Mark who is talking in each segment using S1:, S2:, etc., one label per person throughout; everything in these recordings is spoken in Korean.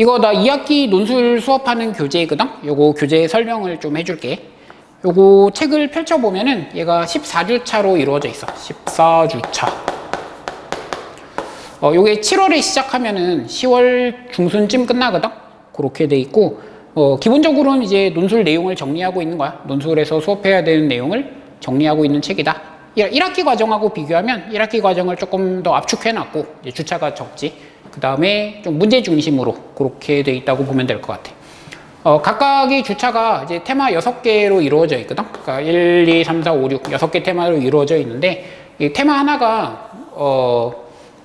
S1: 이거 나 2학기 논술 수업하는 교재거든? 요거 교재 설명을 좀 해줄게. 요거 책을 펼쳐보면은 얘가 14주차로 이루어져 있어. 14주차. 어, 요게 7월에 시작하면은 10월 중순쯤 끝나거든? 그렇게 돼 있고, 어, 기본적으로는 이제 논술 내용을 정리하고 있는 거야. 논술에서 수업해야 되는 내용을 정리하고 있는 책이다. 1학기 과정하고 비교하면 1학기 과정을 조금 더 압축해놨고, 이제 주차가 적지. 그 다음에 좀 문제 중심으로 그렇게 돼 있다고 보면 될 것 같아. 어, 각각의 주차가 이제 테마 6개로 이루어져 있거든. 그러니까 1, 2, 3, 4, 5, 6, 6개 테마로 이루어져 있는데, 이 테마 하나가, 어,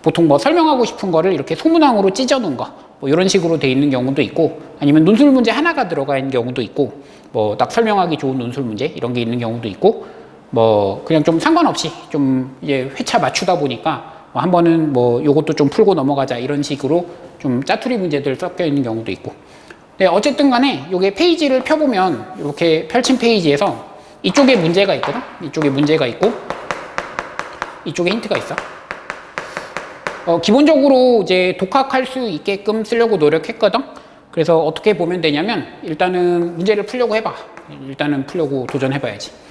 S1: 보통 뭐 설명하고 싶은 거를 이렇게 소문항으로 찢어 놓은 거, 뭐 이런 식으로 돼 있는 경우도 있고, 아니면 논술 문제 하나가 들어가 있는 경우도 있고, 뭐 딱 설명하기 좋은 논술 문제 이런 게 있는 경우도 있고, 뭐 그냥 좀 상관없이 좀 이제 회차 맞추다 보니까 뭐 한 번은 뭐 요것도 좀 풀고 넘어가자 이런 식으로 좀 짜투리 문제들 섞여 있는 경우도 있고. 네, 어쨌든 간에 요게 페이지를 펴보면 이렇게 펼친 페이지에서 이쪽에 문제가 있거든? 이쪽에 문제가 있고, 이쪽에 힌트가 있어. 어, 기본적으로 이제 독학할 수 있게끔 쓰려고 노력했거든? 그래서 어떻게 보면 되냐면, 일단은 문제를 풀려고 해봐. 일단은 풀려고 도전해봐야지.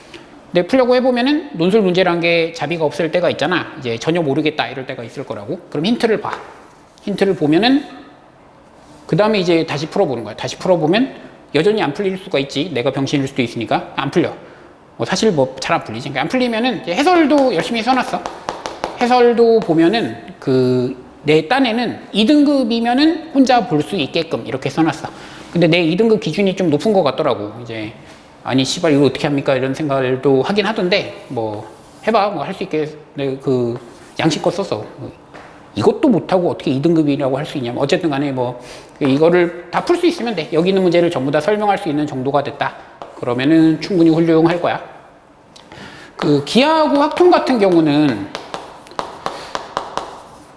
S1: 근데 풀려고 해보면은 논술 문제란 게 자비가 없을 때가 있잖아. 이제 전혀 모르겠다 이럴 때가 있을 거라고. 그럼 힌트를 봐. 힌트를 보면은 그 다음에 이제 다시 풀어보는 거야. 다시 풀어보면 여전히 안 풀릴 수가 있지. 내가 병신일 수도 있으니까 안 풀려. 뭐 사실 뭐 잘 안 풀리지. 그러니까 안 풀리면은 해설도 열심히 써놨어. 해설도 보면은 그 내 딴에는 2등급이면은 혼자 볼 수 있게끔 이렇게 써놨어. 근데 내 2등급 기준이 좀 높은 것 같더라고. 이제 아니 씨발 이거 어떻게 합니까 이런 생각도 하긴 하던데 뭐 해봐 뭐 할 수 있게 그 양식껏 썼어. 이것도 못하고 어떻게 2등급이라고 할 수 있냐면 어쨌든 간에 뭐 이거를 다 풀 수 있으면 돼. 여기 있는 문제를 전부 다 설명할 수 있는 정도가 됐다. 그러면은 충분히 훌륭할 거야. 그 기하하고 학통 같은 경우는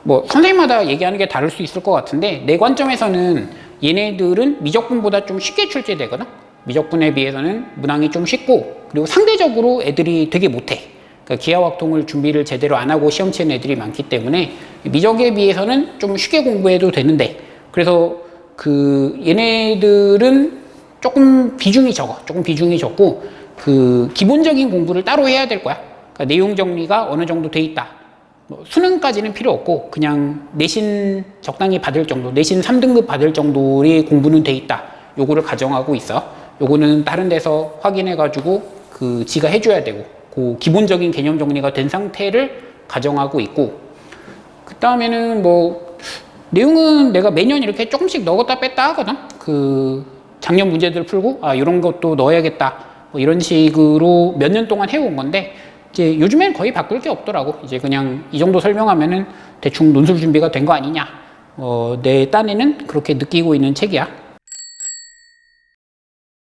S1: 뭐 선생님마다 얘기하는 게 다를 수 있을 것 같은데 내 관점에서는 얘네들은 미적분보다 좀 쉽게 출제되거든. 미적분에 비해서는 문항이 좀 쉽고 그리고 상대적으로 애들이 되게 못해. 그러니까 기하학통을 준비를 제대로 안 하고 시험 치는 애들이 많기 때문에 미적에 비해서는 좀 쉽게 공부해도 되는데 그래서 그 얘네들은 조금 비중이 적어. 조금 비중이 적고 그 기본적인 공부를 따로 해야 될 거야. 그러니까 내용 정리가 어느 정도 돼 있다. 뭐 수능까지는 필요 없고 그냥 내신 적당히 받을 정도, 내신 3등급 받을 정도의 공부는 돼 있다. 요거를 가정하고 있어. 요거는 다른 데서 확인해 가지고 그 지가 해줘야 되고 그 기본적인 개념 정리가 된 상태를 가정하고 있고 그 다음에는 뭐 내용은 내가 매년 이렇게 조금씩 넣었다 뺐다 하거든. 그 작년 문제들 풀고 아 이런 것도 넣어야겠다. 뭐 이런 식으로 몇 년 동안 해온 건데 이제 요즘엔 거의 바꿀 게 없더라고. 이제 그냥 이 정도 설명하면은 대충 논술 준비가 된 거 아니냐. 어, 내 딴에는 그렇게 느끼고 있는 책이야.